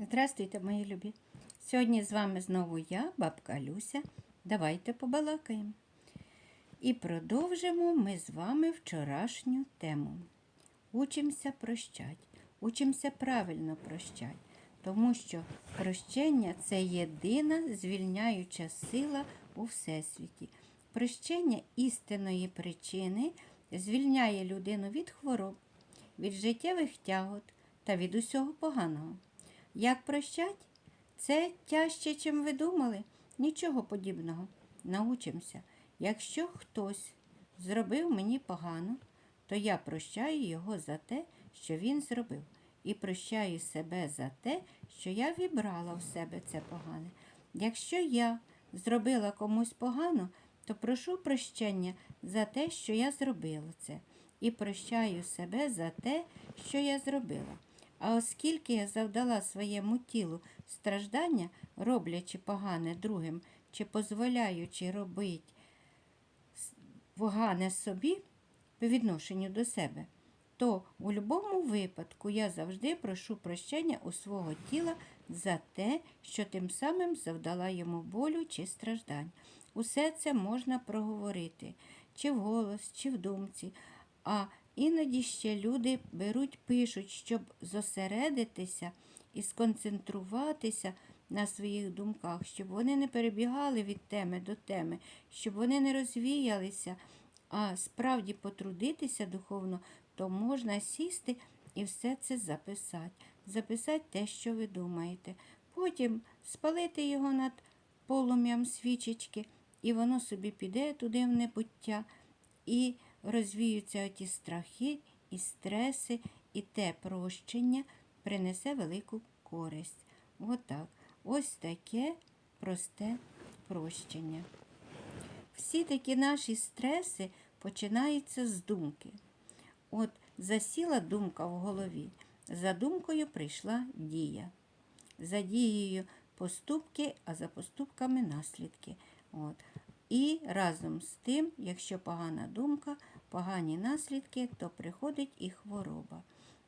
Здравствуйте, мої любі! Сьогодні з вами знову я, бабка Люся. Давайте побалакаємо. І продовжимо ми з вами вчорашню тему. Учимося прощать, учимося правильно прощать, тому що прощення це єдина звільняюча сила у всесвіті. Прощення істинної причини звільняє людину від хвороб, від життєвих тягот та від усього поганого. Як прощать? Це тяжче, чим ви думали. Нічого подібного. Научимося. Якщо хтось зробив мені погано, то я прощаю його за те, що він зробив, і прощаю себе за те, що я вібрала в себе це погане. Якщо я зробила комусь погано, то прошу прощення за те, що я зробила це, і прощаю себе за те, що я зробила. А оскільки я завдала своєму тілу страждання, роблячи погане другим чи дозволяючи робити погане собі по відношенню до себе, то у будь-якому випадку я завжди прошу прощення у свого тіла за те, що тим самим завдала йому болю чи страждань. Усе це можна проговорити чи вголос, чи в думці. А іноді ще люди беруть, пишуть, щоб зосередитися і сконцентруватися на своїх думках, щоб вони не перебігали від теми до теми, щоб вони не розвіялися, а справді потрудитися духовно, то можна сісти і все це записати. Записати те, що ви думаєте. Потім спалити його над полум'ям свічечки, і воно собі піде туди в небуття, і розвіються ті страхи і стреси, і те прощення принесе велику користь. Отак. Ось таке просте прощення. Всі такі наші стреси починаються з думки. От засіла думка в голові, за думкою прийшла дія. За дією поступки, а за поступками наслідки. От. І разом з тим, якщо погана думка, погані наслідки, то приходить і хвороба.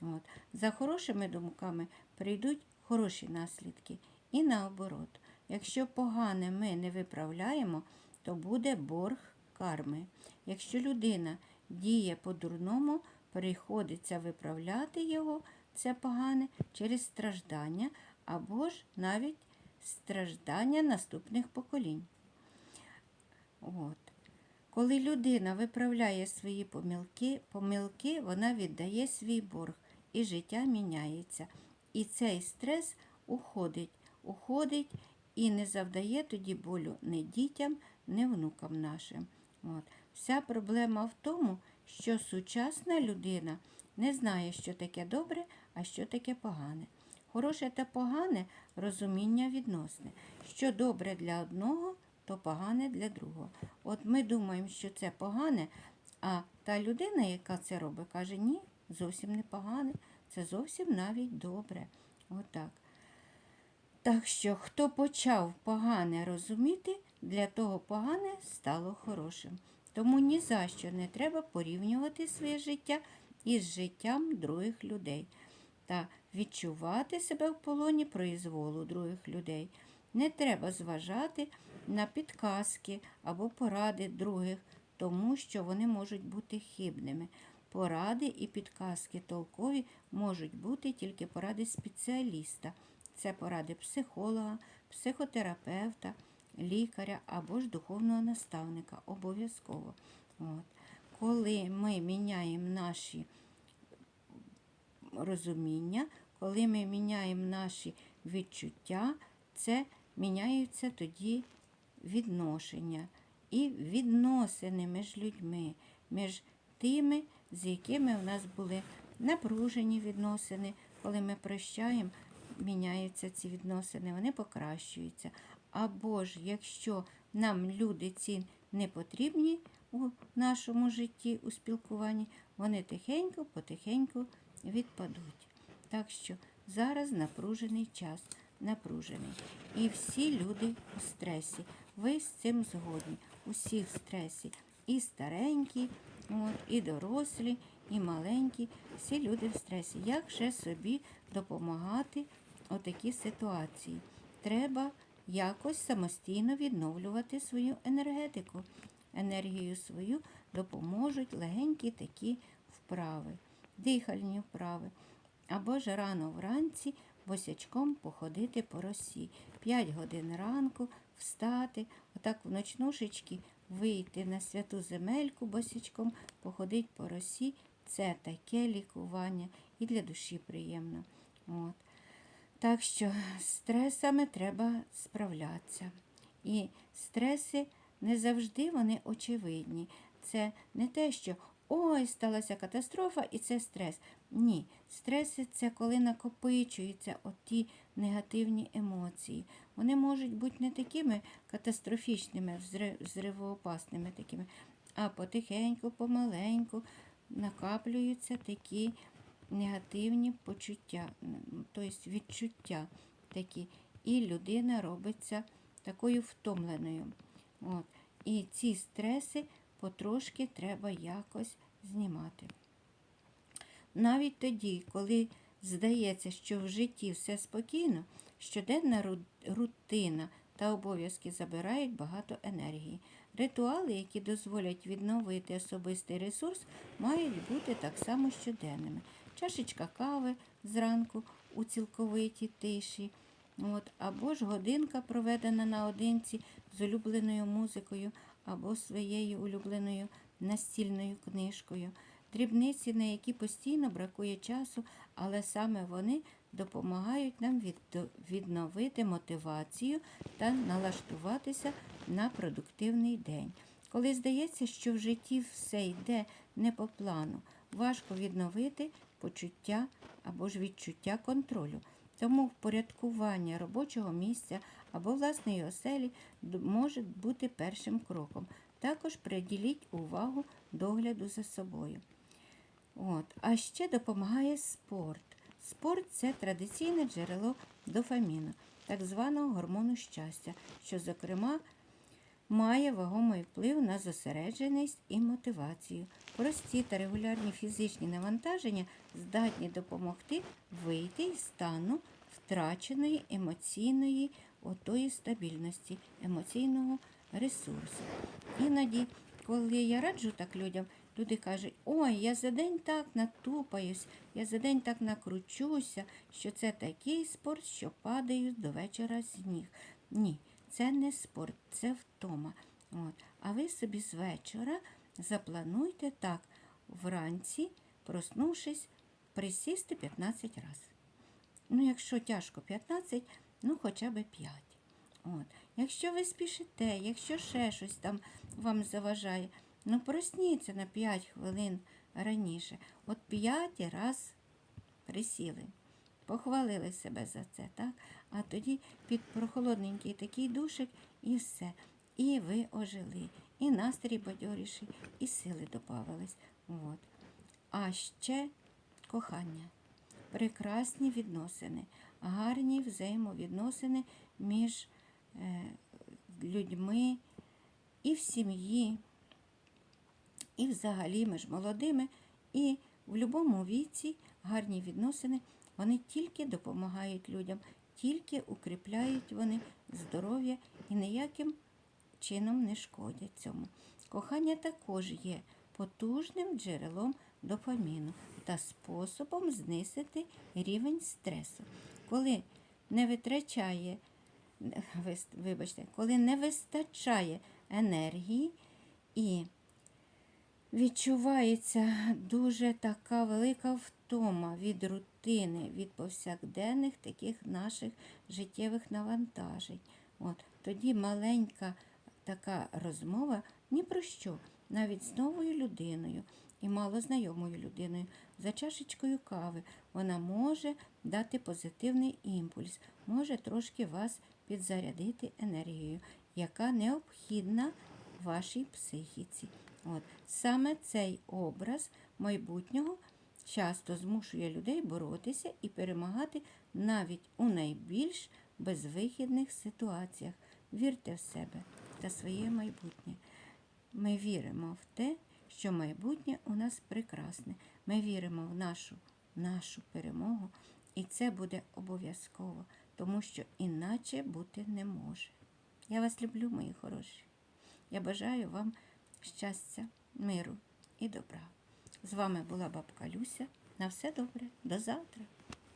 От. За хорошими думками прийдуть хороші наслідки. І наоборот, якщо погане ми не виправляємо, то буде борг карми. Якщо людина діє по-дурному, приходиться виправляти його, це погане, через страждання або ж навіть страждання наступних поколінь. От. Коли людина виправляє свої помилки, помилки, вона віддає свій борг, і життя міняється. І цей стрес уходить, уходить і не завдає тоді болю ні дітям, ні внукам нашим. От. Вся проблема в тому, що сучасна людина не знає, що таке добре, а що таке погане. Хороше та погане розуміння відносне. Що добре для одного, то погане для другого. От ми думаємо, що це погане, а та людина, яка це робить, каже, ні, зовсім не погане, це зовсім навіть добре. Отак. Так що, хто почав погане розуміти, для того погане стало хорошим. Тому ні за що не треба порівнювати своє життя із життям других людей та відчувати себе в полоні произволу других людей. Не треба зважати на підказки або поради других, тому що вони можуть бути хибними. Поради і підказки толкові можуть бути тільки поради спеціаліста. Це поради психолога, психотерапевта, лікаря або ж духовного наставника. Обов'язково. От. Коли ми міняємо наші розуміння, коли ми міняємо наші відчуття, це міняються тоді відношення і відносини між людьми, між тими, з якими у нас були напружені відносини. Коли ми прощаємо, міняються ці відносини, вони покращуються. Або ж, якщо нам люди ці не потрібні у нашому житті, у спілкуванні, вони тихенько, потихеньку відпадуть. Так що зараз напружений час, напружений. І всі люди у стресі. Ви з цим згодні. Усі в стресі. І старенькі, от, і дорослі, і маленькі. Всі люди в стресі. Як же собі допомагати отакі ситуації. Треба якось самостійно відновлювати свою енергетику. Енергію свою допоможуть легенькі такі вправи, дихальні вправи. Або ж рано вранці босячком походити по росі. 5 годин ранку встати, отак в ночнушечки вийти на святу земельку босячком, походити по росі. Це таке лікування і для душі приємно. От. Так що з стресами треба справлятися. І стреси не завжди вони очевидні. Це не те, що ой, сталася катастрофа і це стрес. Ні, стреси це коли накопичуються оті негативні емоції. Вони можуть бути не такими катастрофічними, взри- взривоопасними такими, а потихеньку, помаленьку накаплюються такі негативні почуття, тобто відчуття такі. І людина робиться такою втомленою. От. І ці стреси потрошки треба якось знімати. Навіть тоді, коли здається, що в житті все спокійно, щоденна рутина та обов'язки забирають багато енергії. Ритуали, які дозволять відновити особистий ресурс, мають бути так само щоденними. Чашечка кави зранку у цілковитій тиші, от, або ж годинка, проведена наодинці з улюбленою музикою, або своєю улюбленою настільною книжкою. Дрібниці, на які постійно бракує часу, але саме вони допомагають нам відновити мотивацію та налаштуватися на продуктивний день. Коли здається, що в житті все йде не по плану, важко відновити почуття або ж відчуття контролю. Тому впорядкування робочого місця або власної оселі може бути першим кроком. Також приділіть увагу догляду за собою. От. А ще допомагає спорт. Спорт це традиційне джерело дофаміну, так званого гормону щастя, що, зокрема, має вагомий вплив на зосередженість і мотивацію. Прості та регулярні фізичні навантаження здатні допомогти вийти із стану втраченої емоційної отої стабільності, емоційного ресурсу. Іноді, коли я раджу так людям, люди кажуть, ой, я за день так натупаюсь, я за день так накручуся, що це такий спорт, що падаю до вечора з ніг. Ні, це не спорт, це втома. От. А ви собі з вечора заплануйте так, вранці, проснувшись, присісти 15 разів. Ну, якщо тяжко 15, ну хоча б 5. От. Якщо ви спішите, якщо ще щось там вам заважає, ну просніться на 5 хвилин раніше. От 5 раз присіли, похвалили себе за це, так? А тоді під прохолодненький такий душик і все. І ви ожили, і настрій бадьоріший, і сили додавались. От. А ще кохання прекрасні відносини, гарні взаємовідносини між е, людьми і в сім'ї, і взагалі між молодими, і в будь-якому віці гарні відносини, вони тільки допомагають людям, тільки укріпляють вони здоров'я і ніяким чином не шкодять цьому. Кохання також є потужним джерелом дофаміну та способом знизити рівень стресу. Коли не витрачає, вибачте, коли не вистачає енергії і відчувається дуже така велика втома від рутини, від повсякденних таких наших життєвих навантажень. От, тоді маленька така розмова ні про що, навіть з новою людиною і малознайомою людиною, за чашечкою кави, вона може дати позитивний імпульс, може трошки вас підзарядити енергією, яка необхідна вашій психіці. От. Саме цей образ майбутнього часто змушує людей боротися і перемагати навіть у найбільш безвихідних ситуаціях. Вірте в себе та своє майбутнє. Ми віримо в те, що майбутнє у нас прекрасне. Ми віримо в нашу, нашу перемогу І це буде обов'язково, тому що іначе бути не може. Я вас люблю, мої хороші. Я бажаю вам щастя, миру і добра. З вами була бабка Люся. На все добре, до завтра.